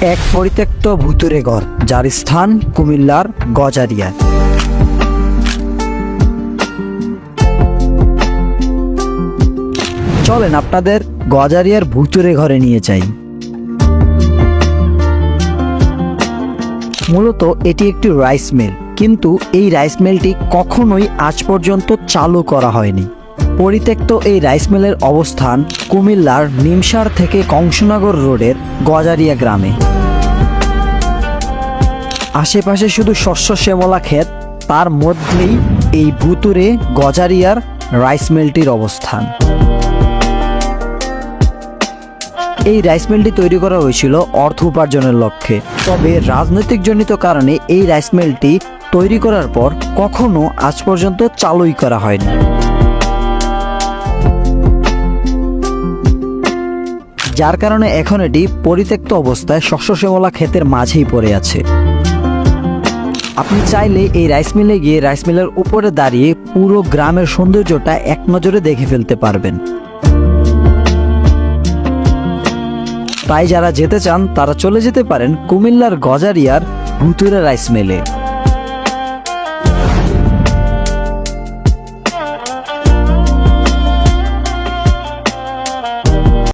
এক পরিত্যক্ত ভুতুরে ঘর, যার স্থান কুমিল্লার গজারিয়া। চলেন আপনাদের গজারিয়ার ভুতুরে ঘরে নিয়ে যাই। মূলত এটি একটি রাইস মিল, কিন্তু এই রাইস মিলটি কখনোই আজ পর্যন্ত চালু করা হয়নি। পরিত্যক্ত এই রাইস মিলের অবস্থান কুমিল্লার নিমসার থেকে কংসনগর রোডের গজারিয়া গ্রামে। আশেপাশে শুধু শস্য শ্যামলা ক্ষেত, তার মধ্যেই এই ভুতুরে গজারিয়ার রাইস মিলটির অবস্থান। এই রাইস মিলটি তৈরি করা হয়েছিল অর্থ উপার্জনের লক্ষ্যে। তবে রাজনৈতিক জনিত কারণে এই রাইস মিলটি তৈরি করার পর কখনো আজ পর্যন্ত চালুই করা হয়নি। যার কারণে এখন এটি পরিত্যক্ত অবস্থায় শস্য শ্যামলা ক্ষেতের মাঝেই পড়ে আছে। আপনি চাইলে এই রাইস মিলে গিয়ে রাইস মিলের উপরে দাঁড়িয়ে পুরো গ্রামের সৌন্দর্যটা এক নজরে দেখে ফেলতে পারবেন। তাই যারা যেতে চান, তারা চলে যেতে পারেন কুমিল্লার গজারিয়ার ভুতুরা রাইস মিলে।